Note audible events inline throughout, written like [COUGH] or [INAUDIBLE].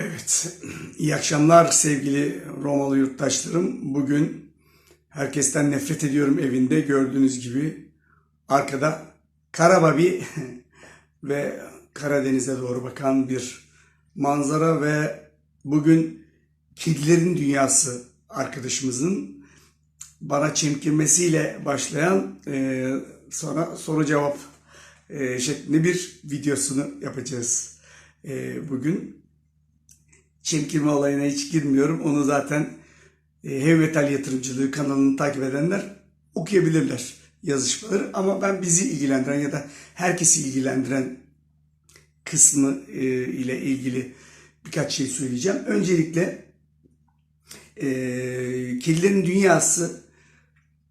Evet, iyi akşamlar sevgili Romalı yurttaşlarım. Bugün herkesten nefret ediyorum evinde. Gördüğünüz gibi arkada Karababi [LAUGHS] ve Karadeniz'e doğru bakan bir manzara ve bugün kedilerin dünyası arkadaşımızın bana çemkirmesiyle başlayan e, sonra soru cevap e, şeklinde bir videosunu yapacağız e, bugün çemkirme olayına hiç girmiyorum. Onu zaten e, Heavy Metal Yatırımcılığı kanalını takip edenler okuyabilirler yazışmaları. Ama ben bizi ilgilendiren ya da herkesi ilgilendiren kısmı e, ile ilgili birkaç şey söyleyeceğim. Öncelikle e, kedilerin dünyası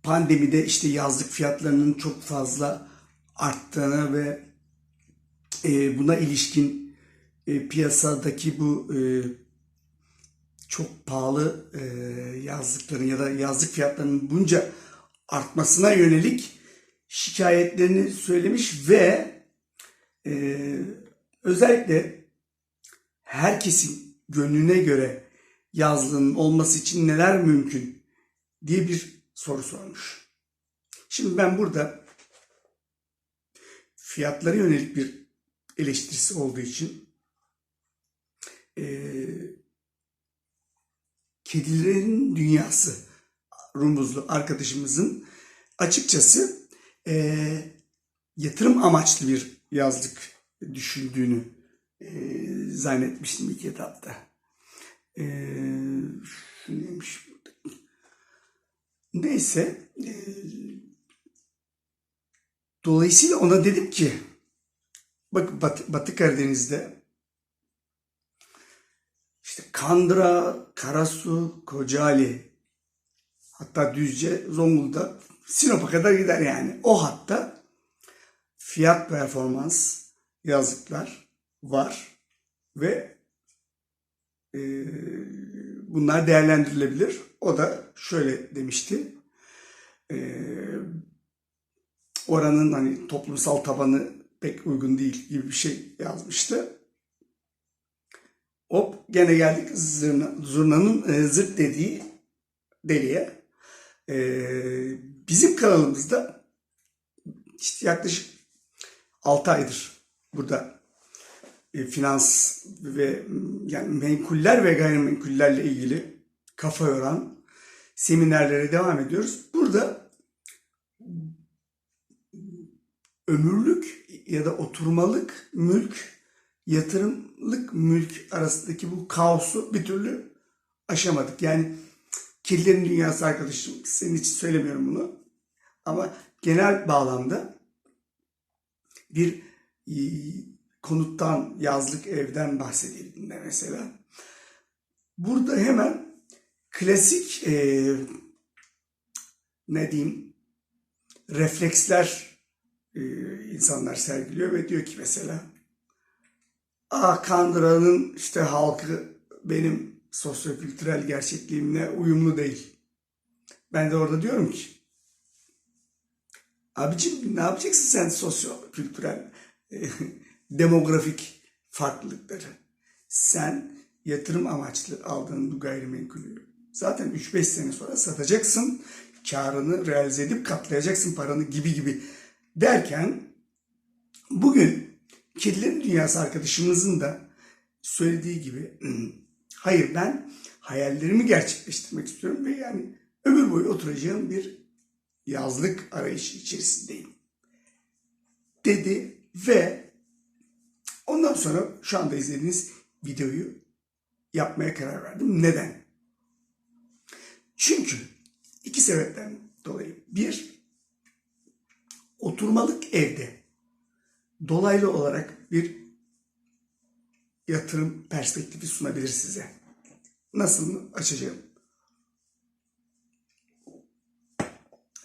pandemide işte yazlık fiyatlarının çok fazla arttığını ve e, buna ilişkin e, piyasadaki bu e, çok pahalı e, yazlıkların ya da yazlık fiyatlarının bunca artmasına yönelik şikayetlerini söylemiş ve e, özellikle herkesin gönlüne göre yazlığın olması için neler mümkün diye bir soru sormuş. Şimdi ben burada fiyatlara yönelik bir eleştirisi olduğu için e, kedilerin dünyası Rumuzlu arkadaşımızın açıkçası e, yatırım amaçlı bir yazlık düşündüğünü e, zannetmiştim ilk etapta. E, neymiş burada? Neyse e, dolayısıyla ona dedim ki bak Batı, Batı Karadeniz'de işte Kandıra, Karasu, Kocaeli, hatta Düzce, Zonguldak, Sinop'a kadar gider yani. O hatta fiyat performans yazlıklar var ve e, bunlar değerlendirilebilir. O da şöyle demişti. E, oranın hani toplumsal tabanı pek uygun değil gibi bir şey yazmıştı. Hop gene geldik zurna, zurnanın e, zırt dediği deliğe. E, bizim kanalımızda işte yaklaşık 6 aydır burada e, finans ve yani menkuller ve gayrimenkullerle ilgili kafa yoran seminerlere devam ediyoruz. Burada ömürlük ya da oturmalık mülk yatırımlık mülk arasındaki bu kaosu bir türlü aşamadık. Yani kedilerin dünyası arkadaşım senin için söylemiyorum bunu. Ama genel bağlamda bir e, konuttan, yazlık evden bahsedildiğinde mesela burada hemen klasik e, ne diyeyim refleksler e, insanlar sergiliyor ve diyor ki mesela Aa Kandıra'nın işte halkı benim sosyokültürel gerçekliğimle uyumlu değil. Ben de orada diyorum ki abicim ne yapacaksın sen sosyokültürel e, [LAUGHS] demografik farklılıkları? Sen yatırım amaçlı aldığın bu gayrimenkulü zaten 3-5 sene sonra satacaksın. Karını realize edip katlayacaksın paranı gibi gibi derken bugün Kedilerin Dünyası arkadaşımızın da söylediği gibi [CLEARS THROAT] hayır ben hayallerimi gerçekleştirmek istiyorum ve yani ömür boyu oturacağım bir yazlık arayışı içerisindeyim dedi ve ondan sonra şu anda izlediğiniz videoyu yapmaya karar verdim. Neden? Çünkü iki sebepten dolayı. Bir, oturmalık evde dolaylı olarak bir yatırım perspektifi sunabilir size. Nasıl açacağım?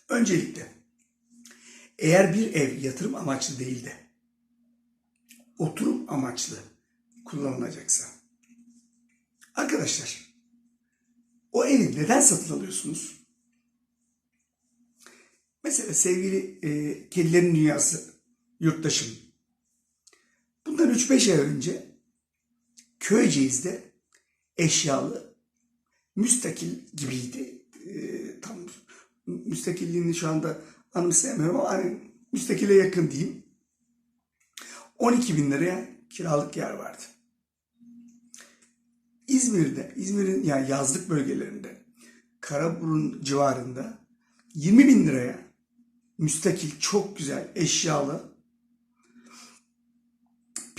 Öncelikle eğer bir ev yatırım amaçlı değil de oturum amaçlı kullanılacaksa arkadaşlar o evi neden satın alıyorsunuz? Mesela sevgili e, kedilerin dünyası yurttaşım. Bundan 3-5 ay önce Köyceğiz'de eşyalı, müstakil gibiydi. Ee, tam müstakilliğini şu anda anımsayamıyorum ama hani müstakile yakın diyeyim. 12 bin liraya kiralık yer vardı. İzmir'de, İzmir'in yani yazlık bölgelerinde, Karaburun civarında 20 bin liraya müstakil, çok güzel, eşyalı,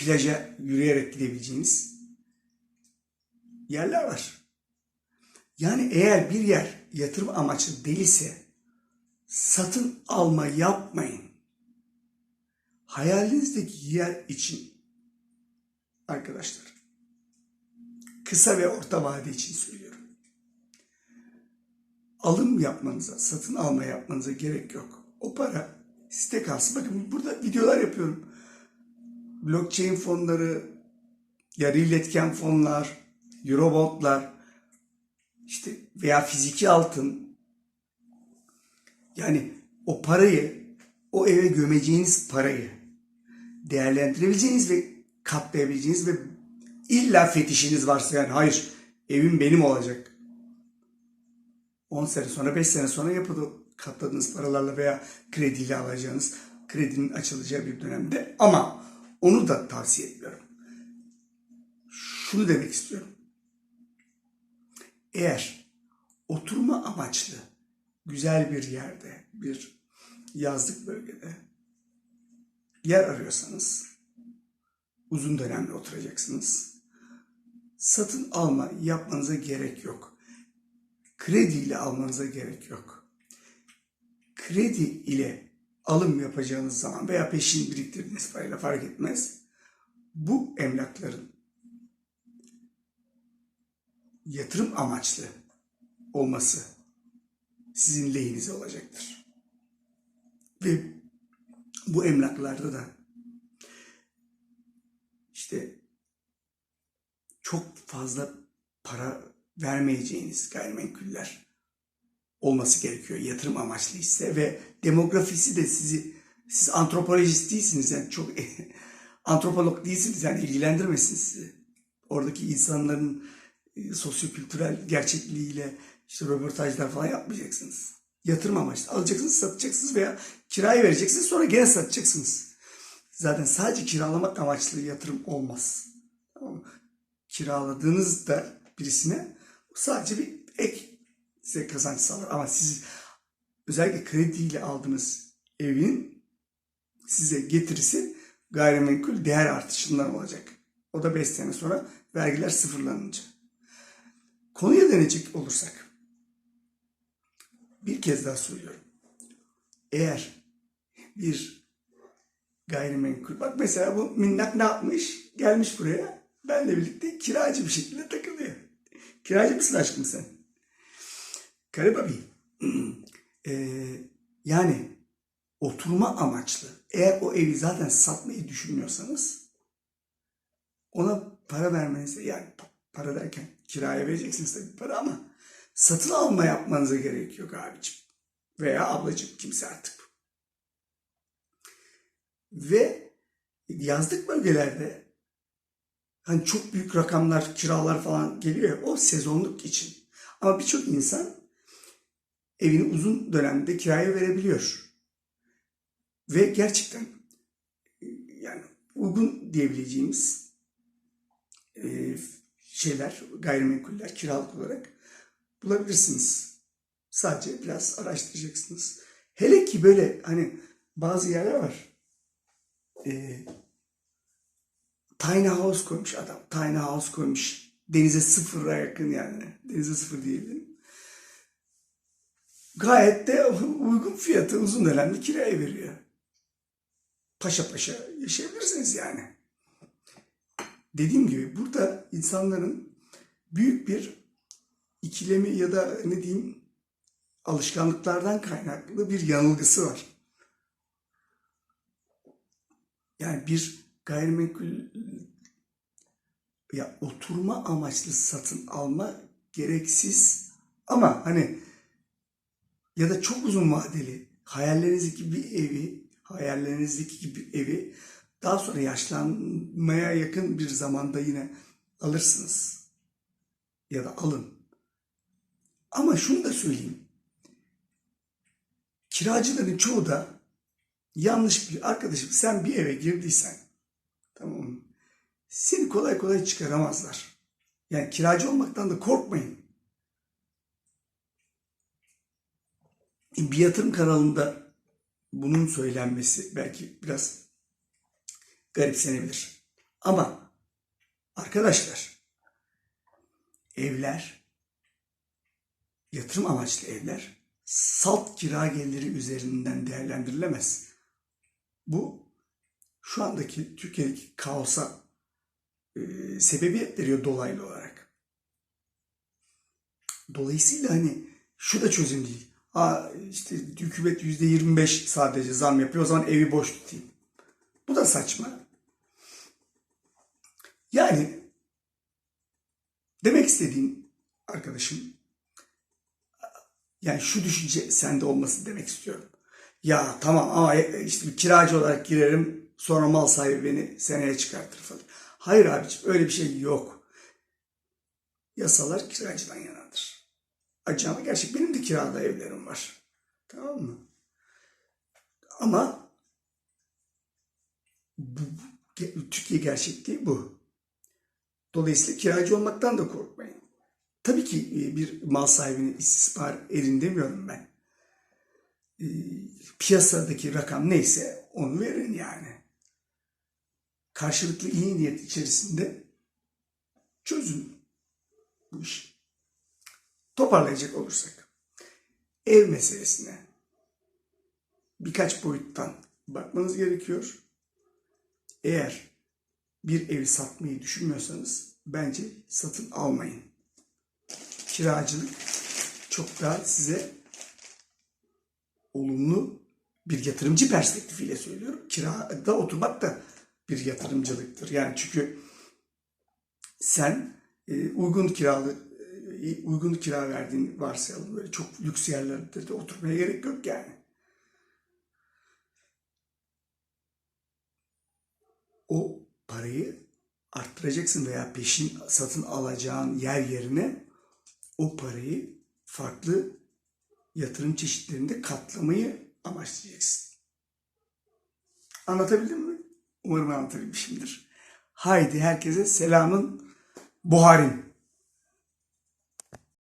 plaja yürüyerek gidebileceğiniz yerler var. Yani eğer bir yer yatırım amaçlı değilse satın alma yapmayın. Hayalinizdeki yer için arkadaşlar kısa ve orta vade için söylüyorum. Alım yapmanıza, satın alma yapmanıza gerek yok. O para sizde kalsın. Bakın burada videolar yapıyorum. Blockchain fonları, yarı iletken fonlar, eurobotlar, işte veya fiziki altın. Yani o parayı, o eve gömeceğiniz parayı değerlendirebileceğiniz ve katlayabileceğiniz ve illa fetişiniz varsa yani hayır evim benim olacak. 10 sene sonra 5 sene sonra yapıda katladığınız paralarla veya krediyle alacağınız kredinin açılacağı bir dönemde ama onu da tavsiye etmiyorum. Şunu demek istiyorum. Eğer oturma amaçlı güzel bir yerde, bir yazlık bölgede yer arıyorsanız uzun dönemli oturacaksınız. Satın alma yapmanıza gerek yok. Krediyle almanıza gerek yok. Kredi ile alım yapacağınız zaman veya peşin biriktirdiğiniz parayla fark etmez. Bu emlakların yatırım amaçlı olması sizin lehinize olacaktır. Ve bu emlaklarda da işte çok fazla para vermeyeceğiniz gayrimenkuller olması gerekiyor yatırım amaçlı ise ve demografisi de sizi siz antropolojist değilsiniz yani çok [LAUGHS] antropolog değilsiniz yani ilgilendirmesin sizi. Oradaki insanların e, sosyokültürel gerçekliğiyle işte röportajlar falan yapmayacaksınız. Yatırım amaçlı. Alacaksınız, satacaksınız veya kiraya vereceksiniz sonra gene satacaksınız. Zaten sadece kiralamak amaçlı yatırım olmaz. Tamam mı? Kiraladığınızda birisine sadece bir ek size kazanç sağlar. Ama siz özellikle krediyle aldığınız evin size getirisi gayrimenkul değer artışından olacak. O da 5 sene sonra vergiler sıfırlanınca. Konuya dönecek olursak bir kez daha söylüyorum. Eğer bir gayrimenkul bak mesela bu minnak ne yapmış? Gelmiş buraya benle birlikte kiracı bir şekilde takılıyor. Kiracı mısın aşkım sen? Karı babi. [CLEARS THROAT] Ee, yani oturma amaçlı. Eğer o evi zaten satmayı düşünmüyorsanız ona para vermenize yani para derken kiraya vereceksiniz tabii para ama satın alma yapmanıza gerek yok abicim. Veya ablacım kimse artık. Ve yazlık bölgelerde hani çok büyük rakamlar, kiralar falan geliyor ya, o sezonluk için. Ama birçok insan evini uzun dönemde kiraya verebiliyor. Ve gerçekten yani uygun diyebileceğimiz e, şeyler, gayrimenkuller kiralık olarak bulabilirsiniz. Sadece biraz araştıracaksınız. Hele ki böyle hani bazı yerler var. E, tiny house koymuş adam. Tiny house koymuş. Denize sıfıra yakın yani. Denize sıfır diyelim. Gayet de uygun fiyatı uzun dönemli kiraya veriyor. Paşa paşa yaşayabilirsiniz yani. Dediğim gibi burada insanların büyük bir ikilemi ya da ne diyeyim alışkanlıklardan kaynaklı bir yanılgısı var. Yani bir gayrimenkul ya oturma amaçlı satın alma gereksiz ama hani ya da çok uzun vadeli hayallerinizdeki bir evi, hayallerinizdeki gibi evi daha sonra yaşlanmaya yakın bir zamanda yine alırsınız. ya da alın. Ama şunu da söyleyeyim. Kiracıların çoğu da yanlış bir arkadaşım sen bir eve girdiysen tamam mı? Seni kolay kolay çıkaramazlar. Yani kiracı olmaktan da korkmayın. Bir yatırım kanalında bunun söylenmesi belki biraz garipsenebilir. Ama arkadaşlar evler yatırım amaçlı evler salt kira geliri üzerinden değerlendirilemez. Bu şu andaki Türkiye'deki kaosa e, sebebiyet veriyor dolaylı olarak. Dolayısıyla hani şu da çözüm değil. Aa işte hükümet yüzde 25 sadece zam yapıyor o zaman evi boş tutayım. Bu da saçma. Yani demek istediğim arkadaşım yani şu düşünce sende olması demek istiyorum. Ya tamam ama işte bir kiracı olarak girerim sonra mal sahibi beni seneye çıkartır falan. Hayır abiciğim öyle bir şey yok. Yasalar kiracıdan yanadır. Acaba gerçek benim de kirada evlerim var. Tamam mı? Ama bu, Türkiye gerçekliği bu. Dolayısıyla kiracı olmaktan da korkmayın. Tabii ki e, bir mal sahibine istismar edin demiyorum ben. E, Piyasadaki rakam neyse onu verin yani. Karşılıklı iyi niyet içerisinde çözün bu işi. Toparlayacak olursak ev meselesine birkaç boyuttan bakmanız gerekiyor. Eğer bir evi satmayı düşünmüyorsanız bence satın almayın. Kiracılık çok daha size olumlu bir yatırımcı perspektifiyle söylüyorum. Kirada oturmak da bir yatırımcılıktır. Yani çünkü sen e, uygun kiralı uygun kira verdiğini varsayalım. Böyle çok lüks yerlerde de oturmaya gerek yok yani. o parayı arttıracaksın veya peşin satın alacağın yer yerine o parayı farklı yatırım çeşitlerinde katlamayı amaçlayacaksın. Anlatabildim mi? Umarım anlatabilmişimdir. Haydi herkese selamın buharin.